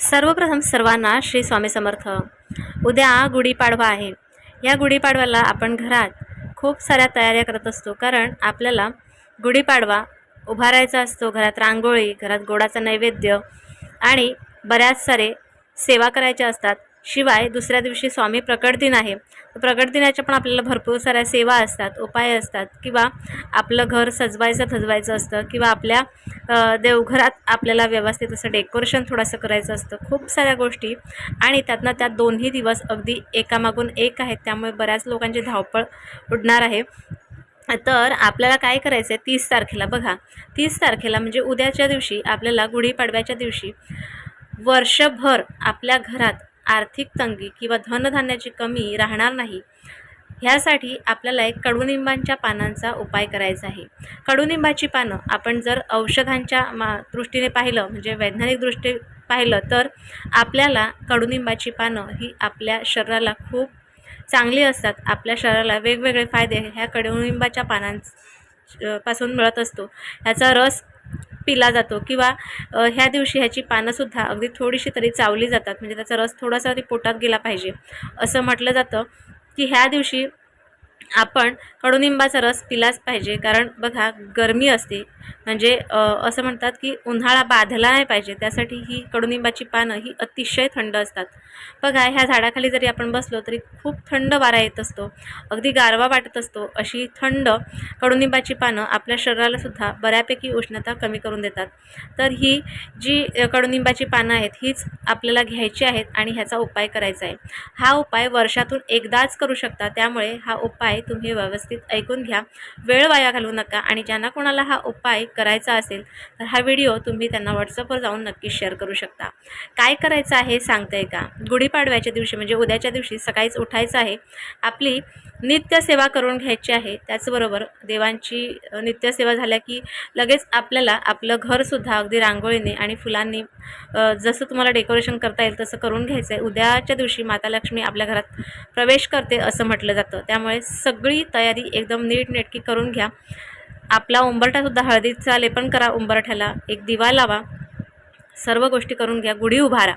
सर्वप्रथम सर्वांना श्री स्वामी समर्थ. उद्या गुढीपाडवा आहे. या गुढीपाडव्याला आपण घरात खूप साऱ्या तयाऱ्या करत असतो. कारण आपल्याला गुढीपाडवा उभारायचा असतो. घरात रांगोळी घरात गोडाचं नैवेद्य आणि बऱ्याच सारे सेवा करायच्या असतात. शिवाय दुसऱ्या दिवशी स्वामी प्रकट दिन आहे. प्रकट दिनाच्या पण आपल्याला भरपूर साऱ्या सेवा असतात उपाय असतात. किंवा आपलं घर सजवायचं थजवायचं असतं. किंवा आपल्या देवघरात आपल्याला व्यवस्थित असं डेकोरेशन थोडंसं करायचं असतं. खूप साऱ्या गोष्टी. आणि त्यातनं त्यात दोन्ही दिवस अगदी एकामागून एक आहेत. त्यामुळे बऱ्याच लोकांची धावपळ उडणार आहे. तर आपल्याला काय करायचं आहे? तीस तारखेला बघा. तीस तारखेला म्हणजे उद्याच्या दिवशी आपल्याला गुढीपाडव्याच्या दिवशी वर्षभर आपल्या घरात आर्थिक तंगी किंवा धनधान्याची कमी राहणार नाही ह्यासाठी आपल्याला एक कडुनिंबांच्या पानांचा उपाय करायचा आहे. कडुनिंबाची पानं आपण जर औषधांच्या मा दृष्टीने पाहिलं म्हणजे वैज्ञानिक दृष्टी पाहिलं तर आपल्याला कडुनिंबाची पानं ही आपल्या शरीराला खूप चांगली असतात. आपल्या शरीराला वेगवेगळे फायदे ह्या कडुनिंबाच्या पानां पासून मिळत असतो. ह्याचा रस पिला जातो किंवा ह्या दिवशी ह्याची पानंसुद्धा अगदी थोडीशी तरी चावली जातात. म्हणजे त्याचा रस थोडासा तरी पोटात गेला पाहिजे. असं म्हटलं जातं की ह्या दिवशी आपण कडुनिंबाचा रस पिलाच पाहिजे. कारण बघा गरमी असते. म्हणजे असं म्हणतात की उन्हाळा बाधला नाही पाहिजे. त्यासाठी ही कडुनिंबाची पानं ही अतिशय थंड असतात. बघा ह्या झाडाखाली जरी आपण बसलो तरी खूप थंड वारा येत असतो. अगदी गारवा वाटत असतो. अशी थंड कडुनिंबाची पानं आपल्या शरीरालासुद्धा बऱ्यापैकी उष्णता कमी करून देतात. तर ही जी कडुनिंबाची पानं आहेत हीच आपल्याला घ्यायची आहेत आणि ह्याचा उपाय करायचा आहे. हा उपाय वर्षातून एकदाच करू शकता. त्यामुळे हा उपाय तुम्ही व्यवस्थित ऐकून घ्या. वेळ वाया घालवू नका आणि ज्यांना कोणाला हा उपाय करायचा असेल तर हा व्हिडिओ तुम्ही त्यांना व्हॉट्सअपवर जाऊन नक्की शेअर करू शकता. काय करायचं आहे सांगताय का? गुढीपाडव्याच्या दिवशी म्हणजे उद्याच्या दिवशी सकाळीच उठायचं आहे. आपली नित्यसेवा करून घ्यायची आहे. त्याचबरोबर देवांची नित्यसेवा झाल्या की लगेच आपल्याला आपलं घरसुद्धा अगदी रांगोळीने आणि फुलांनी जसं तुम्हाला डेकोरेशन करता येईल तसं करून घ्यायचं आहे उद्याच्या दिवशी माता लक्ष्मी आपल्या घरात प्रवेश करते असं म्हटलं जातं. त्यामुळे सगळी तयारी एकदम नीटनेटकी करून घ्या. आपला उंबरठासुद्धा हळदीचा लेपन करा उंबरठ्याला. एक दिवा लावा. सर्व गोष्टी करून घ्या गुढी उभारा.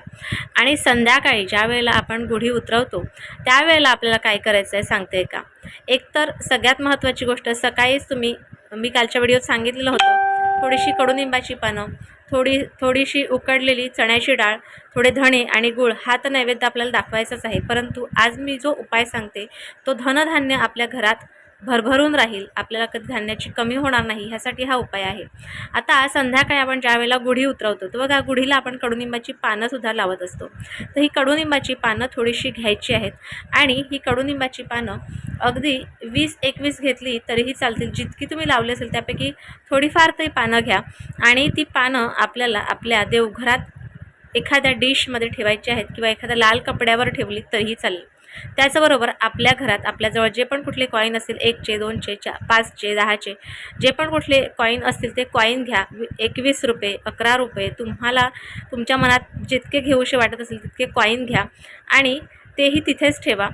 आणि संध्याकाळी ज्या वेळेला आपण गुढी उतरवतो त्यावेळेला आपल्याला काय करायचं आहे सांगते का? एकतर सगळ्यात महत्त्वाची गोष्ट सकाळीच तुम्ही मी कालच्या व्हिडिओत सांगितलेलं होतं थोडीशी कडुनिंबाची पानं थोडी थोडीशी उकडलेली चण्याची डाळ थोडे धणे आणि गूळ हा तर नैवेद्य आपल्याला दाखवायचाच आहे. परंतु आज मी जो उपाय सांगते तो धनधान्य आपल्या घरात भरभरून राहील. आपल्याला कधी धान्याची कमी होणार नाही ह्यासाठी हा उपाय आहे. आता संध्याकाळी आपण ज्या वेळेला गुढी उतरवतो तर बघा गुढीला आपण कडुनिंबाची पानंसुद्धा लावत असतो. तर ही कडुनिंबाची पानं थोडीशी घ्यायची आहेत आणि ही कडुनिंबाची पानं अगदी वीस एकवीस घेतली तरीही चालतील. जितकी तुम्ही लावली असेल त्यापैकी थोडीफार तरी पानं घ्या आणि ती पानं आपल्याला आपल्या देवघरात एखाद्या डिशमध्ये ठेवायची आहेत किंवा एखाद्या लाल कपड्यावर ठेवली तरीही चालेल. त्याचबरोबर आपल्या घरात आपल्याजवळ जे पण कुठले कॉईन असतील एकचे दोनचे चा पाचचे दहाचे जे पण कुठले कॉईन असतील ते कॉईन घ्या. एकवीस रुपये अकरा रुपये तुम्हाला तुमच्या मनात जितके घेऊशे वाटत असेल तितके कॉईन घ्या. आणि तेही तिथेच ठेवा.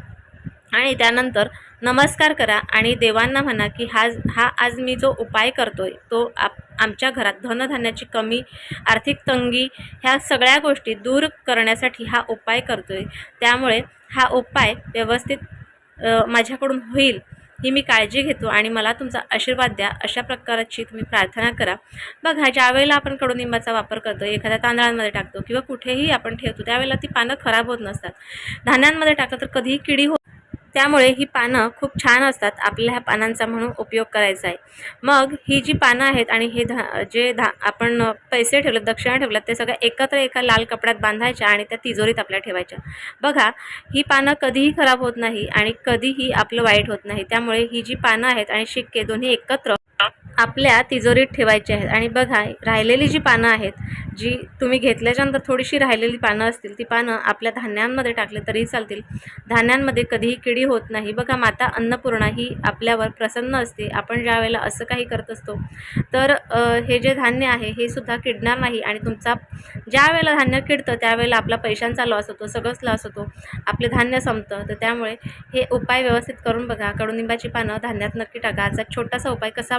आणि त्यानंतर नमस्कार करा आणि देवांना म्हणा की हा हा आज मी जो उपाय करतोय तो आप आमच्या घरात धनधान्याची कमी आर्थिक तंगी ह्या सगळ्या गोष्टी दूर करण्यासाठी हा उपाय करतोय. त्यामुळे हा उपाय व्यवस्थित माझ्याकडून होईल ही मी काळजी घेतो आणि मला तुमचा आशीर्वाद द्या. अशा प्रकारची तुम्ही प्रार्थना करा. बघा ज्यावेळेला आपण कडुनिंबाचा वापर करतो एखाद्या तांदळांमध्ये टाकतो किंवा कुठेही आपण ठेवतो त्यावेळेला ती पानं खराब होत नसतात. धान्यांमध्ये टाकलं तर कधीही किडी होत त्यामुळे ही पानं खूप छान असतात. आपल्या ह्या पानांचा म्हणून उपयोग करायचा आहे. मग ही जी पानं आहेत आणि हे धा जे धा आपण पैसे ठेवलेत दक्षिणा ठेवल्यात ते सगळं एकत्र एका लाल कपड्यात बांधायच्या आणि त्या तिजोरीत आपल्या ठेवायच्या. बघा ही पानं कधीही खराब होत नाही आणि कधीही आपलं वाईट होत नाही. त्यामुळे ही जी पानं आहेत आणि शिक्के दोन्ही एकत्र आपल्या तिजोरीत ठेवायची आहेत. आणि बघा राहिलेली जी पानं आहेत जी तुम्ही घेतल्याच्यानंतर थोडीशी राहिलेली पानं असतील ती पानं आपल्या धान्यांमध्ये टाकले तरीही चालतील. धान्यांमध्ये कधीही किडी होत नाही. बघा माता अन्नपूर्णा ही आपल्यावर प्रसन्न असते. आपण ज्या वेळेला असं काही करत असतो तर हे जे धान्य आहे हे सुद्धा किडणार नाही. आणि तुमचा ज्या वेळेला धान्य किडतं त्यावेळेला आपला पैशांचा लॉस होतो सगळंच लॉस होतो. आपले धान्य संपतं. तर त्यामुळे हे उपाय व्यवस्थित करून बघा. कडुनिंबाची पानं धान्यात नक्की टाका. आजचा छोटासा उपाय कसा